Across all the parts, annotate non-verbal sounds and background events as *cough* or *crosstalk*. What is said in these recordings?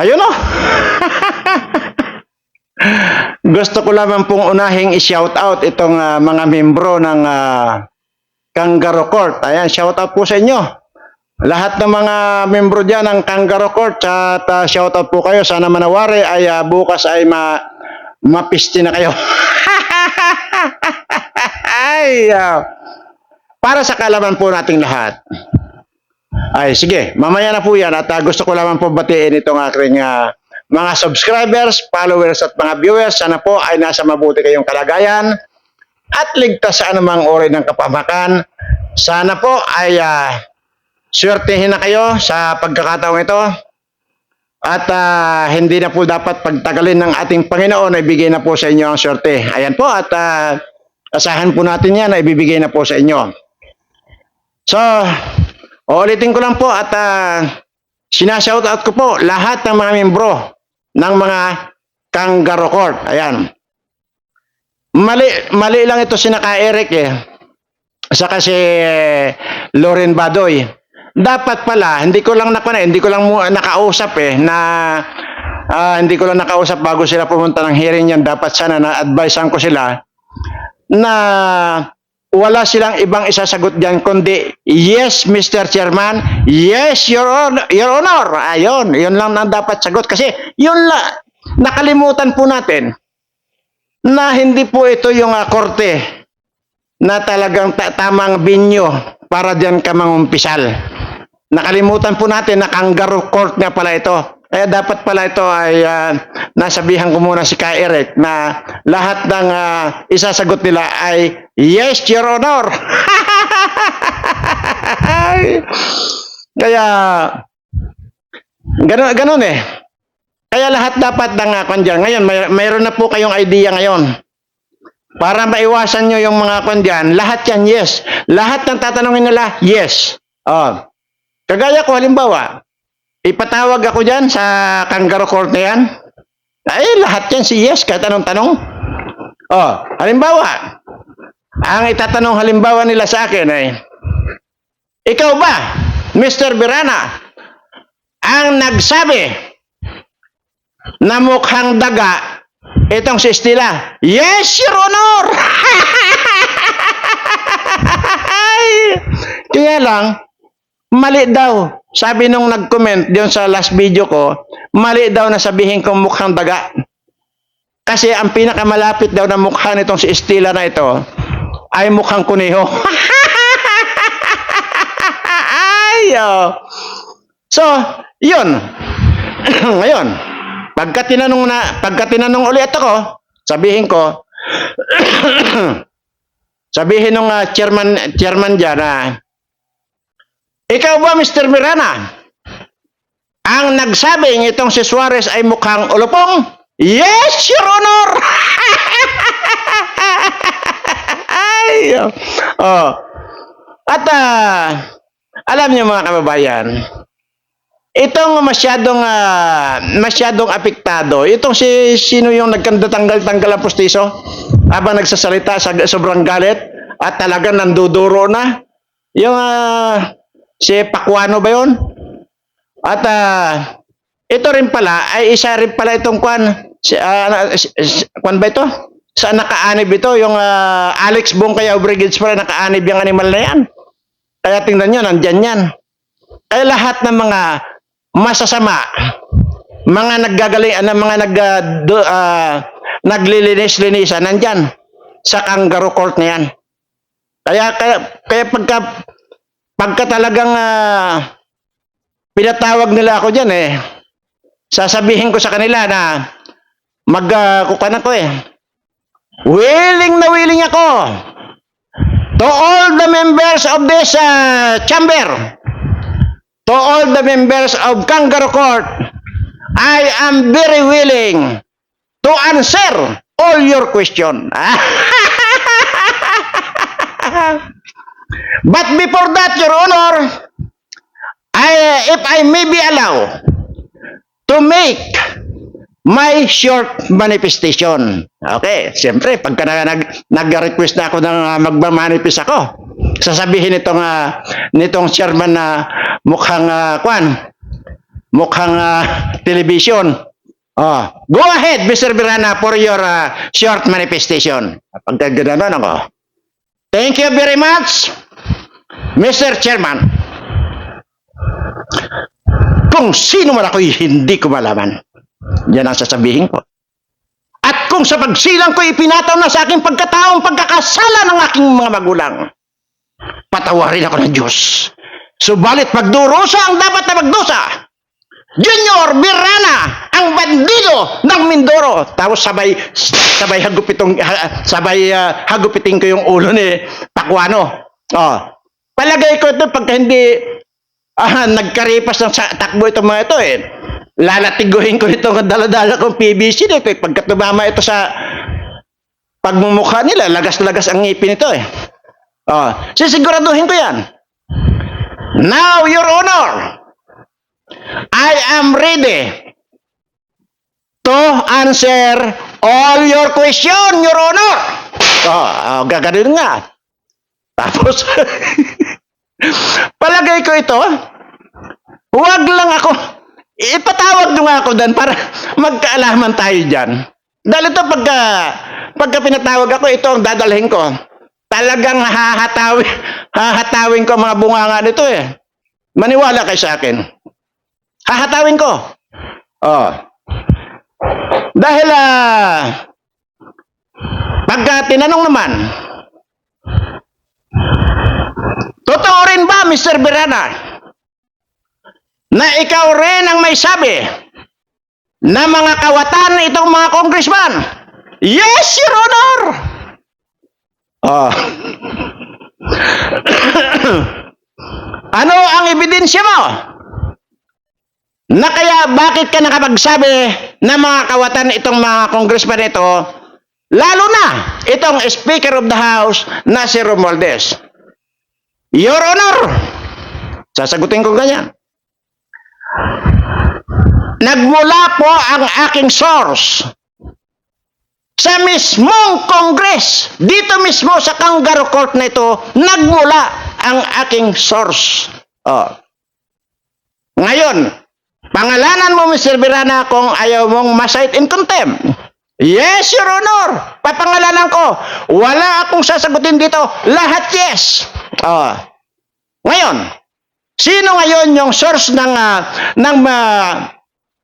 Ayun o. *laughs* Gusto ko lamang pong unahing i-shout out itong ah, mga membro ng ah, Kangaroo Court. Ayan, shout out po sa inyo. Lahat ng mga membro diyan ng Kangaroo Court at ah, shout out po kayo. Sana manawari ay ah, bukas ay ma mapisti na kayo. *laughs* ay, ah, para sa kalaman po nating lahat. Ay, sige, mamaya na po yan at ah, gusto ko lamang po batiin itong aking ah, mga subscribers, followers at mga viewers. Sana po ay nasa mabuti kayong kalagayan at ligtas sa anumang uri ng kapamakan. Sana po ay uh, swertehin na kayo sa pagkakataong ito. At ah, hindi na po dapat pagtagalin ng ating Panginoon na ibigay na po sa inyo ang swerte. Ayan po at ah, asahan po natin yan na ibibigay na po sa inyo. So, ulitin ko lang po at uh, sinashoutout ko po lahat ng mga membro ng mga Kangaroo Court. Ayan. Mali, mali lang ito si Naka Eric eh. Saka si eh, Loren Badoy. Dapat pala, hindi ko lang nakuna, hindi ko lang nakausap eh na ah, hindi ko lang nakausap bago sila pumunta ng hearing yan. Dapat sana na-advisean ko sila na wala silang ibang isasagot diyan kundi yes Mr. Chairman, yes Your Honor, Your Honor. Ayun, yun lang ang dapat sagot kasi yun la nakalimutan po natin na hindi po ito yung ah, korte na talagang ta- tamang binyo para diyan ka mangumpisal. Nakalimutan po natin na kangaroo court nga pala ito. Kaya dapat pala ito ay ah, nasabihan ko muna si Ka Eric na lahat ng ah, isasagot nila ay yes, Your Honor. *laughs* Kaya ganun, ganun eh. Kaya lahat dapat ng uh, dyan. Ngayon, may, mayroon na po kayong idea ngayon. Para maiwasan nyo yung mga kwan dyan, lahat yan, yes. Lahat ng tatanungin nila, yes. Oh. Kagaya ko, halimbawa, ipatawag ako dyan sa kangaroo court na yan. Ay, lahat yan si yes, kahit anong tanong. Oh, halimbawa, ang itatanong halimbawa nila sa akin ay, ikaw ba, Mr. Birana, ang nagsabi na mukhang daga itong si Estila? Yes, Your Honor! *laughs* Kaya lang, mali daw. Sabi nung nag-comment diyon sa last video ko, mali daw na sabihin kong mukhang daga. Kasi ang pinakamalapit daw na mukha nitong si Estila na ito ay mukhang kuneho. *laughs* ay, oh. So, yun. *clears throat* Ngayon, pagka tinanong na, pagka tinanong ulit ako, sabihin ko, *clears throat* sabihin nung ah, chairman, chairman dyan na, ikaw ba, Mr. Mirana, ang nagsabing itong si Suarez ay mukhang ulupong? Yes, Your Honor! *laughs* oh. oh. At ah, alam niyo mga kababayan, itong masyadong ah, masyadong apektado, itong si sino yung nagkandatanggal-tanggal ang pustiso habang nagsasalita sa sobrang galit at talagang nanduduro na. Yung ah, si Pakuano ba yun? At ah, ito rin pala ay isa rin pala itong kwan si, ah, si- si- kwan ba ito? Sa nakaanib ito yung ah, Alex Bongkaya Brigades pala nakaanib yung animal na yan. Kaya tingnan nyo, nandyan yan. Kaya lahat ng mga masasama, mga naggagaling, ano, mga nag, uh, do, ah, naglilinis-linisan, nandyan sa kangaroo court na yan. Kaya, kaya, kaya pagka, pagka talagang ah, pinatawag nila ako dyan eh, sasabihin ko sa kanila na mag, uh, kukanan ko eh, willing na willing ako to all the members of this uh, chamber, to all the members of Kangaroo Court, I am very willing to answer all your question. *laughs* But before that, Your Honor, I, if I may be allowed to make my short manifestation. Okay, siyempre, pagka na, nag, nag-request na ako uh, magmamanifest ako, sasabihin nitong, uh, nitong chairman na mukhang uh, kwan, mukhang ah, television. Oh, go ahead, Mr. Birana, for your ah, short manifestation. Pagka gano'n ako. Thank you very much, Mr. Chairman. Kung sino man ako'y hindi ko malaman, yan ang sasabihin ko. At kung sa pagsilang ko ipinataw na sa aking pagkataong pagkakasala ng aking mga magulang, patawarin ako ng Diyos. Subalit pagdurusa ang dapat na magdusa. Junior Birana, ang bandido ng Mindoro. Tapos sabay sabay hagupitong ha- sabay ah, hagupitin ko yung ulo ni Pakuano. Oh. Palagay ko ito pagka hindi ah, nagkaripas ng sa- takbo itong mga ito eh. Lalatiguhin ko itong daladala kong PVC dito eh. Pagka tumama ito sa pagmumukha nila, lagas-lagas ang ngipin ito eh. Oh, sisiguraduhin ko yan. Now, Your Honor, I am ready to answer all your question, Your Honor. Oh, oh gaganon nga. Tapos, *laughs* palagay ko ito, huwag lang ako, ipatawag nyo nga ako dan para magkaalaman tayo dyan. Dahil ito pagka, pagka pinatawag ako, ito ang dadalhin ko. Talagang hahatawin, hahatawin ko mga bunganga nito eh. Maniwala kayo sa akin. Hahatawin ko. Oh. Dahil ah pagka tinanong naman, totoo rin ba, Mr. Birana, na ikaw rin ang may sabi na mga kawatan itong mga congressman? Yes, Your Honor! Oh. *coughs* ano ang ebidensya mo? Na kaya bakit ka nakapagsabi na mga kawatan itong mga congressman ito, lalo na itong Speaker of the House na si Romualdez? Your Honor, sasagutin ko ganyan. Nagmula po ang aking source sa mismong Congress, dito mismo sa Kangaroo Court na ito, nagmula ang aking source. Oh. Ngayon, pangalanan mo, Mr. Birana, kung ayaw mong masight in contempt. Yes, Your Honor. Papangalanan ko. Wala akong sasagutin dito. Lahat yes. Oh. Ngayon, sino ngayon yung source ng, uh, ng uh,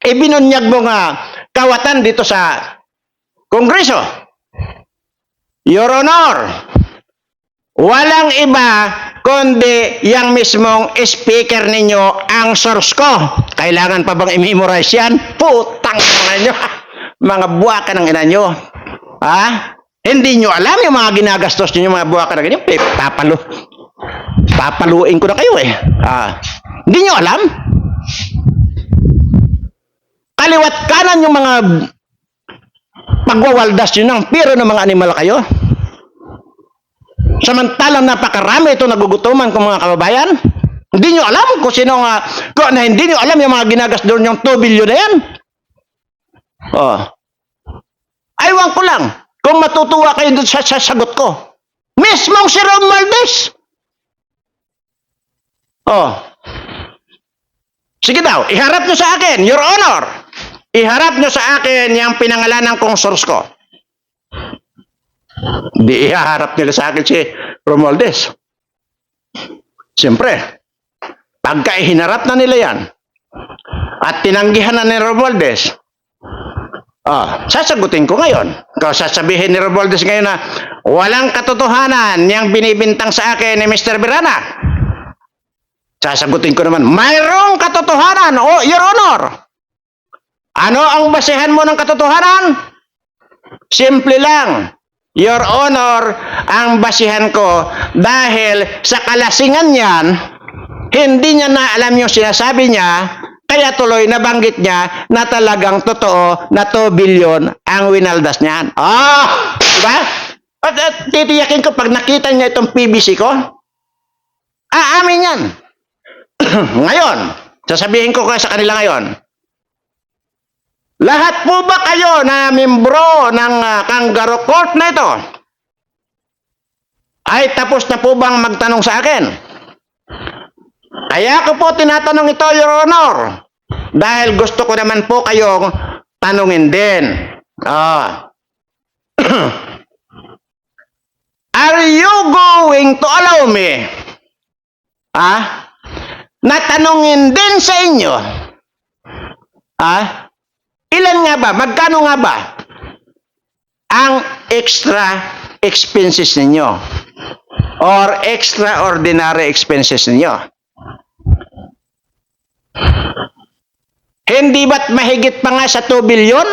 ibinunyag mong uh, kawatan dito sa Kongreso. Your Honor, walang iba kundi yung mismong speaker ninyo ang source ko. Kailangan pa bang i-memorize yan? Putang *laughs* mga nyo. Mga buwaka ng ina nyo. Ha? Hindi nyo alam yung mga ginagastos nyo, yung mga buwaka ng ganyan. Papalo. Papaluin ko na kayo eh. Ah, hindi nyo alam? Kaliwat kanan yung mga pagwawaldas yun ng piro ng mga animal kayo. Samantalang napakarami ito nagugutuman kung mga kababayan. Hindi nyo alam kung sino nga, kung na hindi nyo alam yung mga ginagas doon yung 2 billion na yan. Oh. Aywan ko lang kung matutuwa kayo doon sa, sa sagot ko. Mismong si Ron Valdez. Oh. Sige daw, iharap nyo sa akin, Your Honor. Iharap nyo sa akin yung pinangalanan kong source ko. Di iharap nila sa akin si Romualdez. Siyempre, pagka ihinarap na nila yan, at tinanggihan na ni Romualdez, ah, sasagutin ko ngayon. Kung sasabihin ni Romualdez ngayon na walang katotohanan yung binibintang sa akin ni Mr. Birana, sasagutin ko naman, mayroong katotohanan, oh, Your Honor. Ano ang basehan mo ng katotohanan? Simple lang. Your Honor, ang basihan ko dahil sa kalasingan niyan, hindi niya na alam yung sinasabi niya, kaya tuloy nabanggit niya na talagang totoo na 2 billion ang winaldas niyan. Ah! Diba? At, at titiyakin ko pag nakita niya itong PBC ko, aamin yan. *clears throat* ngayon, sasabihin ko kayo sa kanila ngayon, lahat po ba kayo na membro ng uh, Kangaroo Court na ito? Ay tapos na po bang magtanong sa akin? Kaya ko po tinatanong ito, Your Honor. Dahil gusto ko naman po kayong tanungin din. Ah. *clears throat* Are you going to allow me? Ah? Natanungin din sa inyo. Ah? Ilan nga ba? Magkano nga ba? Ang extra expenses ninyo or extraordinary expenses ninyo. Hindi ba't mahigit pa nga sa 2 billion?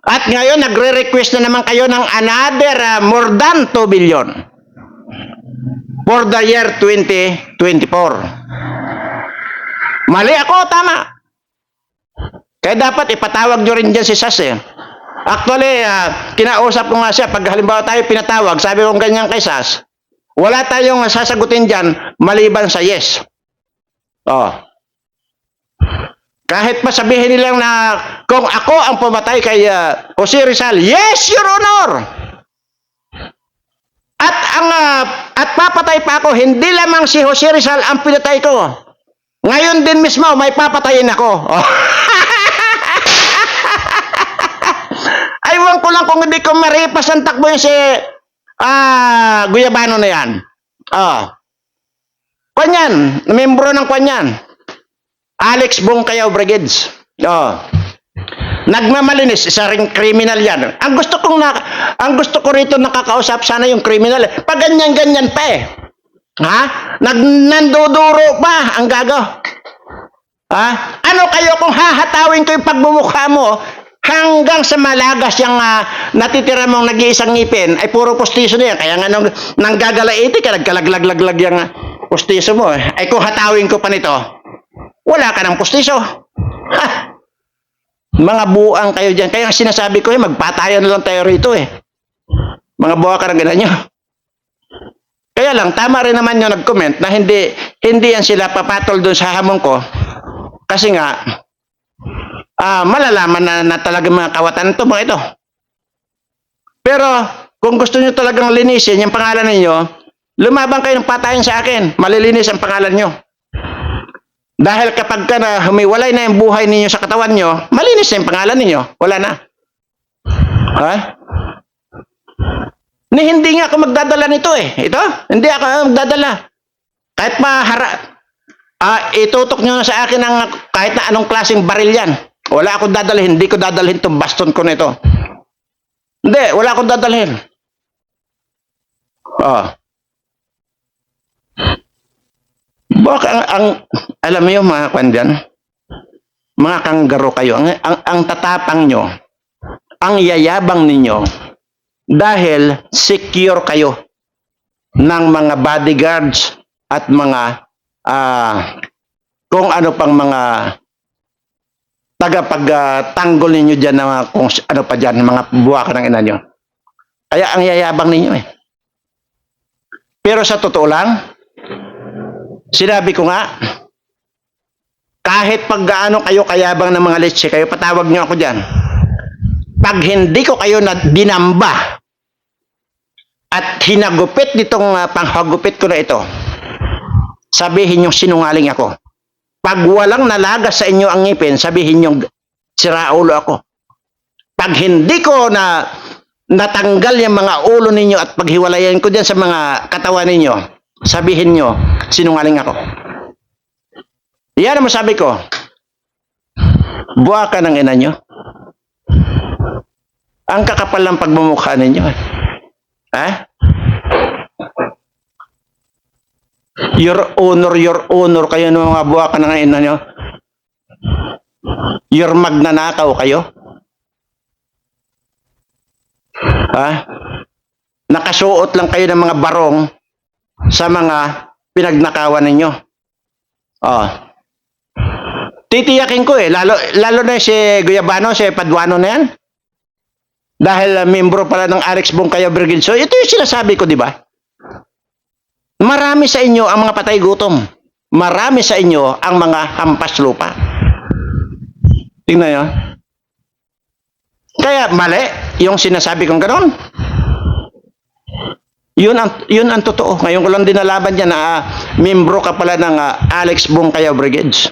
At ngayon, nagre-request na naman kayo ng another uh, more than 2 billion for the year 2024. Mali ako, tama. Kaya dapat ipatawag nyo rin dyan si Sas eh. Actually, ah, kinausap ko nga siya, pag halimbawa tayo pinatawag, sabi ko ganyan kay Sas, wala tayong sasagutin dyan maliban sa yes. Oh. Kahit pa sabihin nilang na kung ako ang pumatay kay uh, Jose Rizal, yes, Your Honor! At ang ah, at papatay pa ako, hindi lamang si Jose Rizal ang pinatay ko. Ngayon din mismo, may papatayin ako. Oh. *laughs* Aywan ko lang kung hindi ko maripas ang takbo yun si ah, Guyabano na yan. Oh. Kanyan, membro ng kanyan. Alex Bongkayaw Brigades. Oh. Nagmamalinis, isa ring criminal yan. Ang gusto kong na, ang gusto ko rito nakakausap sana yung criminal. Pag ganyan-ganyan pa eh. Ha? Nag nanduduro pa ang gago. Ha? Ano kayo kung hahatawin ko yung pagbumukha mo hanggang sa malagas yung ah, natitira mong nag-iisang ngipin ay puro postiso na yan. Kaya nga nung nanggagalaiti ka, nagkalaglag-laglag yung ah, postiso mo. eh. Ay kung hatawin ko pa nito, wala ka ng postiso. Ha? Mga buang kayo dyan. Kaya ang sinasabi ko eh, magpatayan lang tayo rito eh. Mga buwa ka ng ganun nyo. Kaya lang, tama rin naman yung nag-comment na hindi, hindi yan sila papatol doon sa hamon ko. Kasi nga, ah malalaman na, na talaga mga kawatan ito, mga ito. Pero, kung gusto nyo talagang linisin yung pangalan ninyo, lumabang kayo ng patayan sa akin. Malilinis ang pangalan nyo. Dahil kapag ka na humiwalay na yung buhay ninyo sa katawan nyo, malinis na yung pangalan ninyo. Wala na. Ha? Ni hindi nga ako magdadala nito eh. Ito, hindi ako magdadala. Kahit pa hara, ah, itutok nyo na sa akin ang kahit na anong klaseng baril yan. Wala akong dadalhin. Hindi ko dadalhin itong baston ko nito. Hindi, wala akong dadalhin. Oh. Bak ang, ang alam yung mga kwan dyan, mga kanggaro kayo, ang, ang, ang tatapang nyo, ang yayabang ninyo, dahil secure kayo ng mga bodyguards at mga ah, kung ano pang mga tagapagtanggol ninyo dyan na kung ano pa dyan, mga buwaka ng ina nyo. Kaya ang yayabang ninyo eh. Pero sa totoo lang, sinabi ko nga, kahit pag gaano kayo kayabang ng mga leche, kayo patawag nyo ako dyan. Pag hindi ko kayo na dinamba at hinagupit nitong uh, panghagupit ko na ito, sabihin nyo sinungaling ako. Pag walang nalagas sa inyo ang ngipin, sabihin nyo siraulo ako. Pag hindi ko na natanggal yung mga ulo ninyo at paghiwalayan ko dyan sa mga katawan ninyo, sabihin nyo sinungaling ako. Yan ang masabi ko. Buwa ka ng ina nyo. Ang kakapal ng pagmumukha ninyo. eh. Ha? Your honor, your honor kayo ng mga buwa ka ng ina nyo. Your magnanakaw kayo. Ha? Nakasuot lang kayo ng mga barong sa mga pinagnakawan ninyo. Oh. Titiyakin ko eh, lalo, lalo na si Guyabano, si Paduano na yan. Dahil uh, membro pala ng Alex Bongkayo Brigade. So, ito yung sinasabi ko, di ba? Marami sa inyo ang mga patay gutom. Marami sa inyo ang mga hampas lupa. Tingnan nyo. Kaya mali yung sinasabi kong gano'n. Yun ang, yun ang totoo. Ngayon ko lang dinalaban niya na ah, membro ka pala ng ah, Alex Bongkayo Brigades.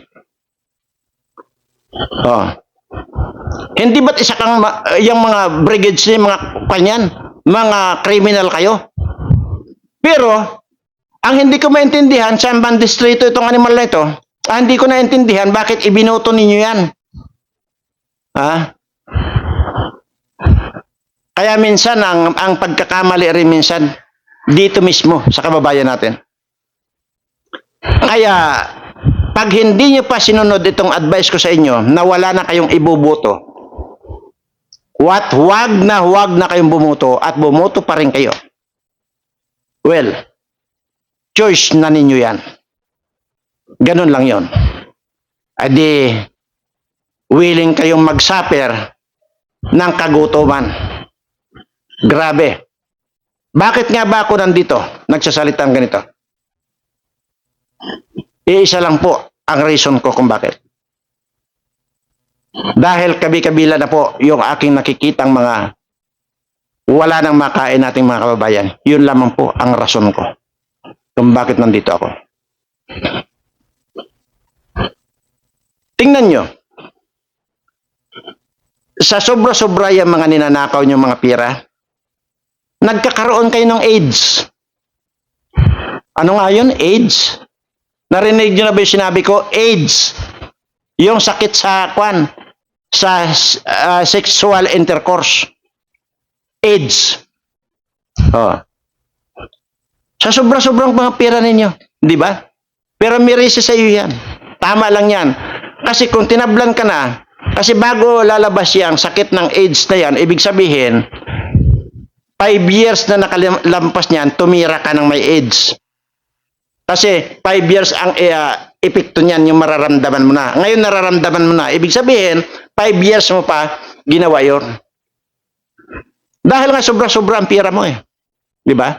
Oh. Hindi ba't isa kang ma- yung mga brigades ni mga kanyan, mga criminal kayo? Pero, ang hindi ko maintindihan, sa bandistrito itong animal na ito, ah, hindi ko naintindihan bakit ibinoto ninyo yan. Ha? Kaya minsan, ang, ang pagkakamali rin minsan, dito mismo, sa kababayan natin. Kaya, pag hindi nyo pa sinunod itong advice ko sa inyo, na wala na kayong ibuboto, what, wag na wag na kayong bumuto at bumuto pa rin kayo. Well, choice na ninyo yan. Ganun lang yon. Adi, willing kayong magsuffer ng kagutuman. Grabe. Bakit nga ba ako nandito nagsasalitang ganito? Iisa lang po ang reason ko kung bakit. Dahil kabi-kabila na po yung aking nakikitang mga wala nang makain nating mga kababayan. Yun lamang po ang rason ko kung bakit nandito ako. Tingnan nyo. Sa sobra-sobra yung mga ninanakaw nyo mga pira, nagkakaroon kayo ng AIDS. Ano nga yun? AIDS? Narinig nyo na ba yung sinabi ko? AIDS. Yung sakit sa kwan, sa uh, sexual intercourse. AIDS. Oh. Sa sobra-sobrang mga pera ninyo, di ba? Pero may resi sa iyo yan. Tama lang yan. Kasi kung tinablan ka na, kasi bago lalabas yung sakit ng AIDS na yan, ibig sabihin, five years na nakalampas niyan, tumira ka ng may AIDS. Kasi five years ang uh, epekto niyan, yung mararamdaman mo na. Ngayon nararamdaman mo na. Ibig sabihin, five years mo pa ginawa yun. Dahil nga sobra-sobra ang pira mo eh. Di ba?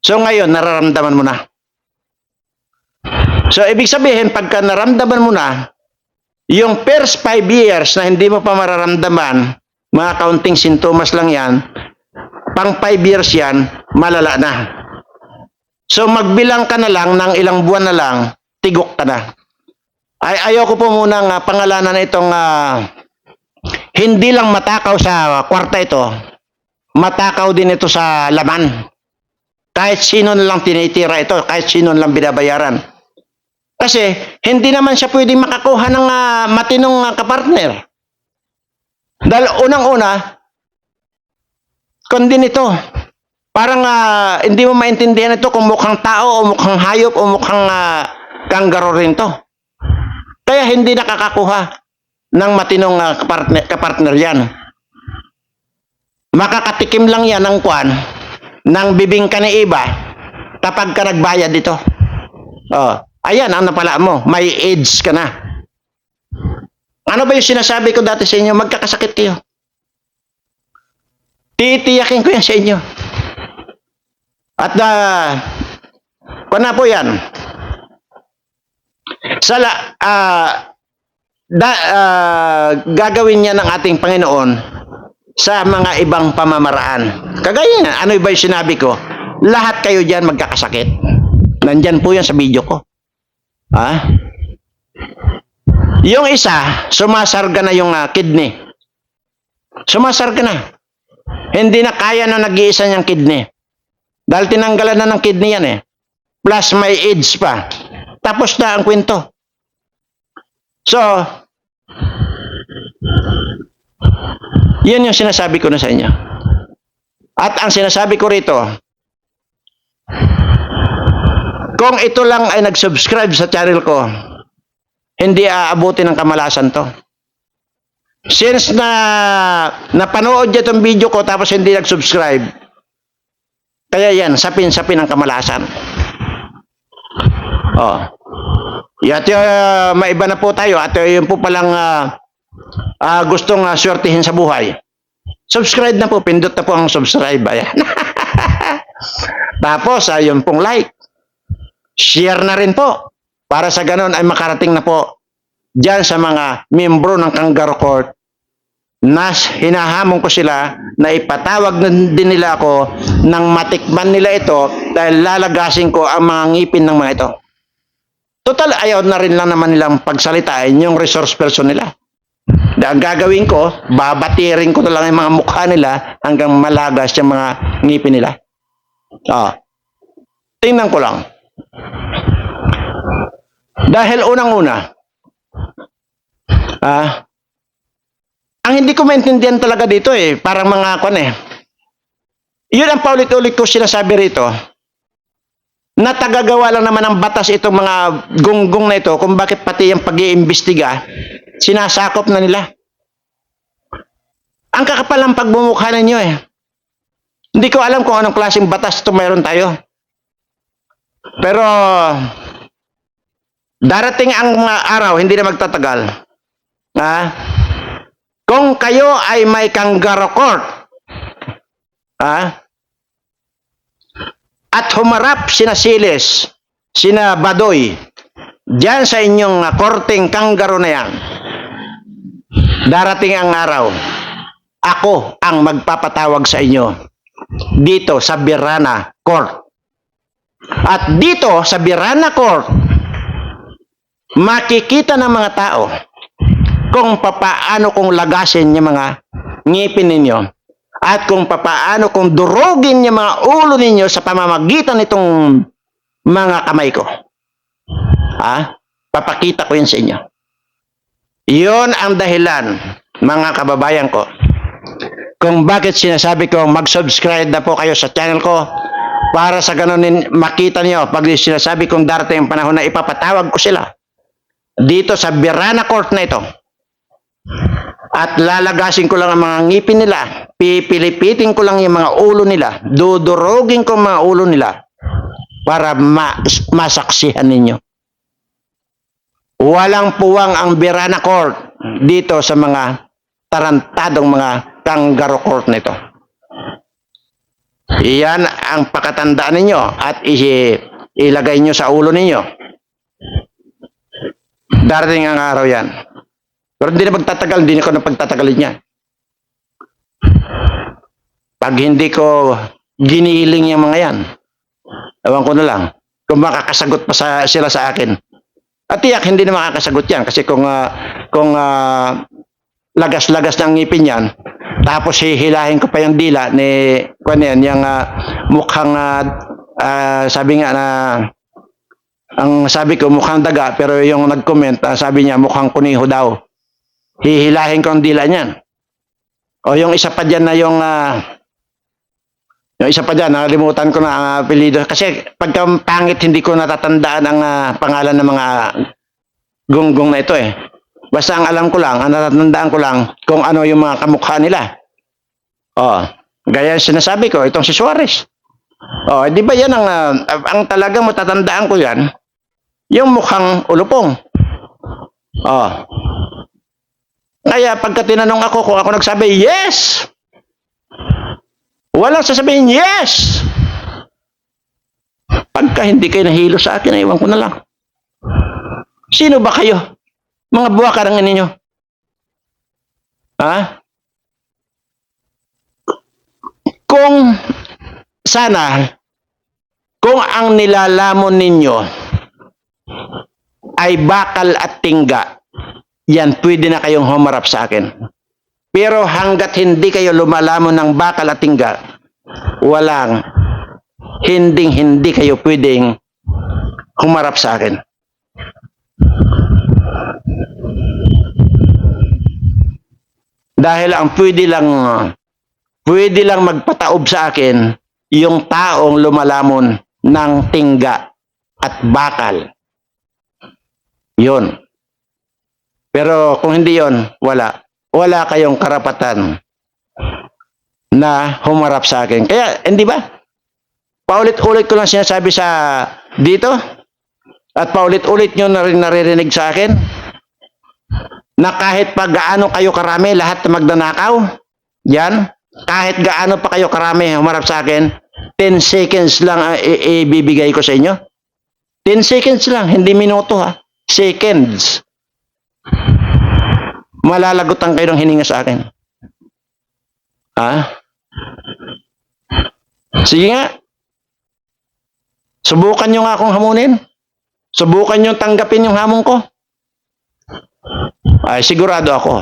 So ngayon, nararamdaman mo na. So ibig sabihin, pagka naramdaman mo na, yung first five years na hindi mo pa mararamdaman, mga counting sintomas lang yan, pang five years yan, malala na. So magbilang ka na lang ng ilang buwan na lang, tigok ka na. Ay ayoko po muna nga pangalanan itong uh, hindi lang matakaw sa kwarta ito, matakaw din ito sa laman. Kahit sino na lang tinitira ito, kahit sino lang binabayaran. Kasi hindi naman siya pwedeng makakuha ng uh, matinong uh, kapartner. Dahil unang-una, kundi nito, parang uh, hindi mo maintindihan ito kung mukhang tao o mukhang hayop o mukhang uh, kanggaro rin to. Kaya hindi nakakakuha ng matinong uh, kapartner, kapartner yan. Makakatikim lang yan ng kwan ng bibingka ni iba kapag ka nagbayad dito. Oh, ayan ang napala mo, may AIDS ka na. Ano ba yung sinasabi ko dati sa inyo? Magkakasakit kayo. Titiyakin ko yan sa inyo. At uh, kung na po yan, sa uh, da, uh, gagawin niya ng ating Panginoon sa mga ibang pamamaraan. Kagaya nga, ano ba yung sinabi ko? Lahat kayo dyan magkakasakit. Nandyan po yan sa video ko. Ha? Yung isa, sumasarga na yung uh, kidney. Sumasarga na. Hindi na kaya na nag-iisa niyang kidney. Dahil tinanggalan na ng kidney yan eh. Plus may AIDS pa. Tapos na ang kwento. So, yan yung sinasabi ko na sa inyo. At ang sinasabi ko rito, kung ito lang ay nag-subscribe sa channel ko, hindi aabuti ng kamalasan to. Since na napanood niya itong video ko tapos hindi nag-subscribe, kaya yan, sapin-sapin ang kamalasan. Oh. At uh, maiba na po tayo at uh, yun po palang uh, uh, gustong uh, swertihin sa buhay. Subscribe na po, pindot na po ang subscribe. Ayan. *laughs* Tapos, ayun pong like. Share na rin po. Para sa ganun ay makarating na po dyan sa mga membro ng Kangaroo Court na hinahamon ko sila na ipatawag din nila ako nang matikman nila ito dahil lalagasin ko ang mga ngipin ng mga ito. Total, ayaw na rin lang naman nilang pagsalitain yung resource person nila. Ang gagawin ko, babatirin ko na lang yung mga mukha nila hanggang malagas yung mga ngipin nila. Ah. Tingnan ko lang. Dahil unang-una, ah, ang hindi ko maintindihan talaga dito eh, parang mga kwan eh. Yun ang paulit-ulit ko sinasabi rito, na tagagawa lang naman ng batas itong mga gunggong na ito kung bakit pati yung pag-iimbestiga, sinasakop na nila. Ang kakapal ng pagbumukha ninyo eh. Hindi ko alam kung anong klaseng batas ito mayroon tayo. Pero darating ang araw, hindi na magtatagal. Ha? Kung kayo ay may kangaroo court, ha? At humarap sina Siles, sina Badoy, diyan sa inyong uh, korteng kangaroo na yan, darating ang araw, ako ang magpapatawag sa inyo dito sa Birana Court. At dito sa Birana Court, makikita ng mga tao kung papaano kong lagasin yung mga ngipin ninyo at kung papaano kong durugin yung mga ulo ninyo sa pamamagitan nitong mga kamay ko. Ha? Papakita ko yan sa inyo. Iyon ang dahilan, mga kababayan ko, kung bakit sinasabi ko mag-subscribe na po kayo sa channel ko para sa ganun makita niyo pag sinasabi kong darating ang panahon na ipapatawag ko sila dito sa Birana Court na ito at lalagasin ko lang ang mga ngipin nila pipilipitin ko lang yung mga ulo nila dudurugin ko mga ulo nila para ma- masaksihan ninyo walang puwang ang Birana Court dito sa mga tarantadong mga kangaroo court nito. Iyan ang pakatandaan ninyo at ilagay nyo sa ulo ninyo. Darating ang araw yan. Pero hindi na magtatagal, hindi na ko na pagtatagalin yan. Pag hindi ko giniling yung mga yan, ewan ko na lang, kung makakasagot pa sa, sila sa akin. At tiyak, hindi na makakasagot yan. Kasi kung, ah, kung ah, lagas-lagas ng ngipin yan, tapos hihilahin ko pa yung dila ni, kung yan, yung ah, mukhang, ah, ah, sabi nga na, ang sabi ko mukhang daga, pero yung nag-comment, ah, sabi niya mukhang kuniho daw. Hihilahin ko ang dila niyan. O yung isa pa dyan na yung, ah, yung isa pa dyan, nakalimutan ko na ang apelido. Kasi pagka pangit, hindi ko natatandaan ang ah, pangalan ng mga gunggong na ito eh. Basta ang alam ko lang, ang natatandaan ko lang kung ano yung mga kamukha nila. Oh, gaya sinasabi ko, itong si Suarez. Oh, di ba yan ang, ah, ang talagang matatandaan ko yan? Yung mukhang ulupong. Oh. Kaya pagka tinanong ako kung ako nagsabi, yes! Walang sasabihin, yes! Pagka hindi kayo nahilo sa akin, iwan ko na lang. Sino ba kayo? Mga buwa karang ninyo. Ha? Kung sana, kung ang nilalamon ninyo ay bakal at tingga, yan, pwede na kayong humarap sa akin. Pero hanggat hindi kayo lumalamon ng bakal at tingga, walang, hinding hindi kayo pwedeng humarap sa akin. Dahil ang pwede lang pwede lang magpataob sa akin yung taong lumalamon ng tingga at bakal. Yun. Pero kung hindi yon, wala. Wala kayong karapatan na humarap sa akin. Kaya, hindi ba? Paulit-ulit ko lang sinasabi sa dito at paulit-ulit nyo na rin naririnig sa akin na kahit pa gaano kayo karami lahat na magnanakaw, yan, kahit gaano pa kayo karami humarap sa akin, 10 seconds lang ibibigay ko sa inyo. 10 seconds lang, hindi minuto ha. Seconds. Malalagutan kayo ng hininga sa akin. Ha? Sige nga. Subukan nyo nga akong hamunin. Subukan nyo tanggapin yung hamon ko. Ay, sigurado ako.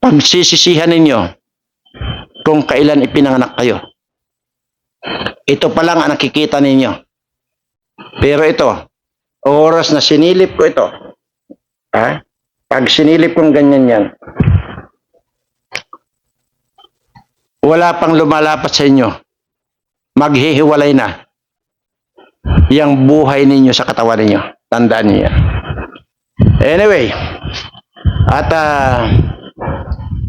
Pagsisisihan ninyo kung kailan ipinanganak kayo. Ito pa lang ang nakikita ninyo. Pero ito, oras na sinilip ko ito, ha? pag sinilip kong ganyan yan, wala pang lumalapat sa inyo. Maghihiwalay na yung buhay ninyo sa katawan ninyo. Tandaan niyo yan. Anyway, at ah,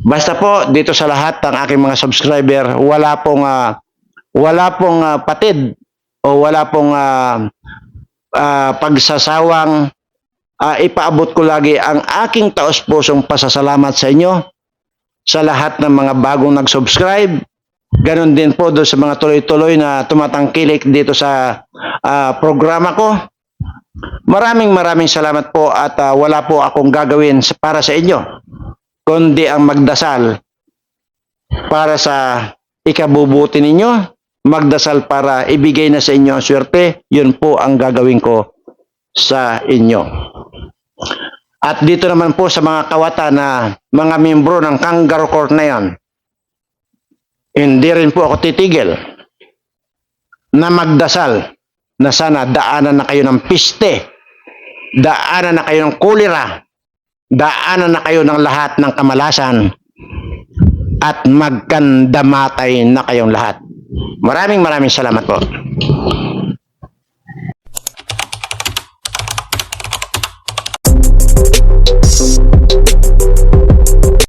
basta po dito sa lahat ng aking mga subscriber, wala pong ah, wala pong ah, patid o wala pong ah, ah, pagsasawang ah, ipaabot ko lagi ang aking taos-pusong pasasalamat sa inyo sa lahat ng mga bagong nag-subscribe. Ganon din po doon sa mga tuloy-tuloy na tumatangkilik dito sa ah, programa ko. Maraming maraming salamat po at ah, wala po akong gagawin para sa inyo kundi ang magdasal para sa ikabubuti ninyo, magdasal para ibigay na sa inyo ang swerte, yun po ang gagawin ko sa inyo. At dito naman po sa mga kawata na mga membro ng Kangaroo Court na yan, hindi rin po ako titigil na magdasal na sana daanan na kayo ng piste, daanan na kayo ng kulira, daanan na kayo ng lahat ng kamalasan, at magkandamatay na kayong lahat. Maraming maraming salamat po.